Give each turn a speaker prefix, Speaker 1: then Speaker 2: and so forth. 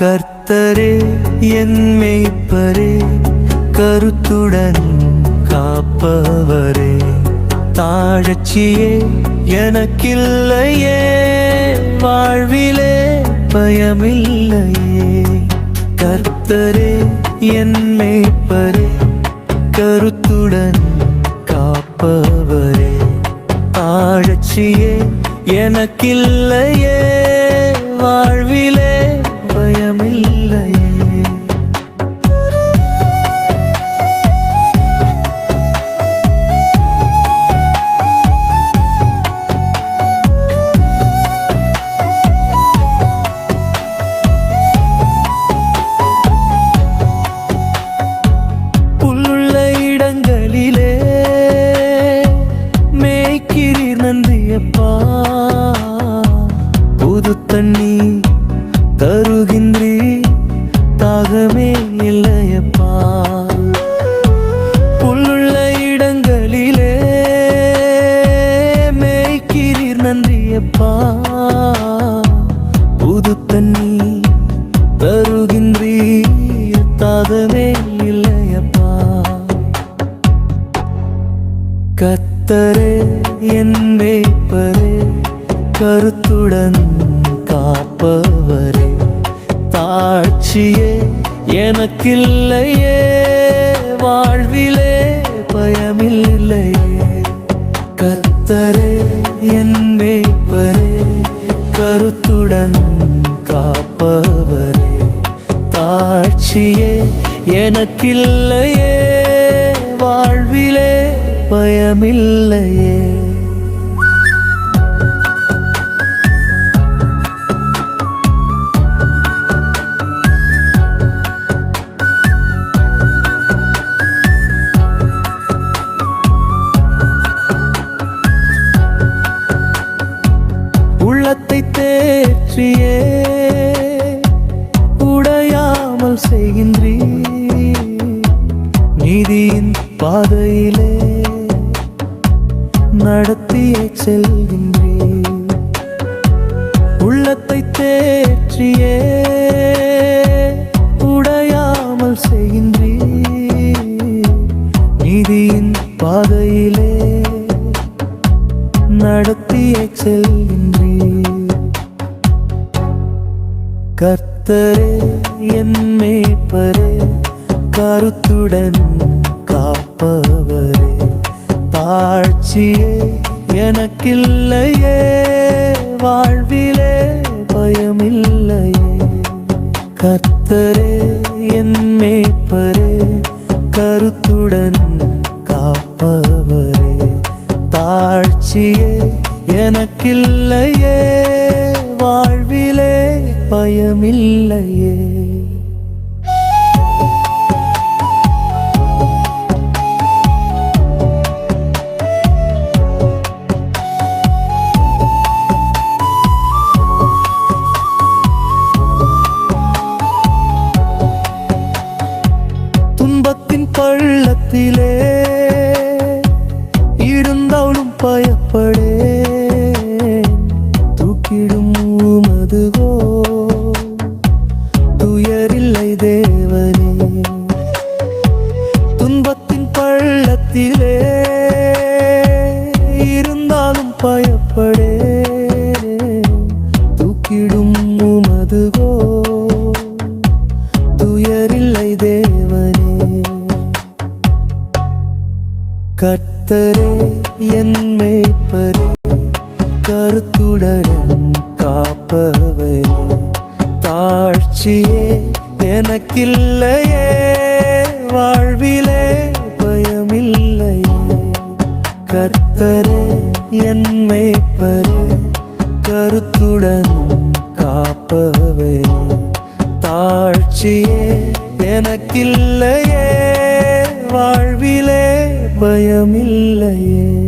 Speaker 1: கர்த்தரே என் மேய்ப்பரே கருத்துடன் காப்பவரே. தாழச்சியே எனக்கில்லையே வாழ்விலே பயமில்லையே. கர்த்தரே என் மேய்ப்பரே கருத்துடன் காப்பவரே. தாழச்சியே எனக்கில்லையே வாழ்விலே கத்தரே என் மேய்ப்பரே கருத்துடன் காப்பவரே. தாட்சியே எனக்கில்லையே வாழ்விலே பயமில்லையே. கத்தரே என் மேய்ப்பரே கருத்துடன் காப்பவரே. தாட்சியே எனக்கில்லையே பயமில்லையே உள்ளத்தை தேற்றியே உடையாமல் செய்கின்றீ நீதியின் பாதையிலே நடத்தியே செல்கின்றீ உள்ளத்தை தேற்றியே உடையாமல் செய்கின்றீ நீதியின் பாதையிலே நடத்தியே செல்கின்றீ கர்த்தரே என் மேய்ப்பரே கருத்துடன் காப்பவரே. தாழ்ச்சியே எனக்கில்லையே. வாழ்விலே பயமில்லையே. கர்த்தரே என் மேய்ப்பரே கருத்துடன் காப்பவரே. தாழ்ச்சியே எனக்கில்லையே. வாழ்விலே பயமில்லையே. பள்ளத்திலே இருந்தாலும் பயப்படே தூக்கிடும் உமதுகோ கர்த்தரே என் மேய்ப்பரே கருத்துடன் காப்பவே தாழ்ச்சியே எனக்கில்லையே வாழ்விலே பயமில்லையே. கர்த்தரே என் மேய்ப்பரே கருத்துடன் காப்பவே தாழ்ச்சியே எனக்கில்லை பயமில்லையே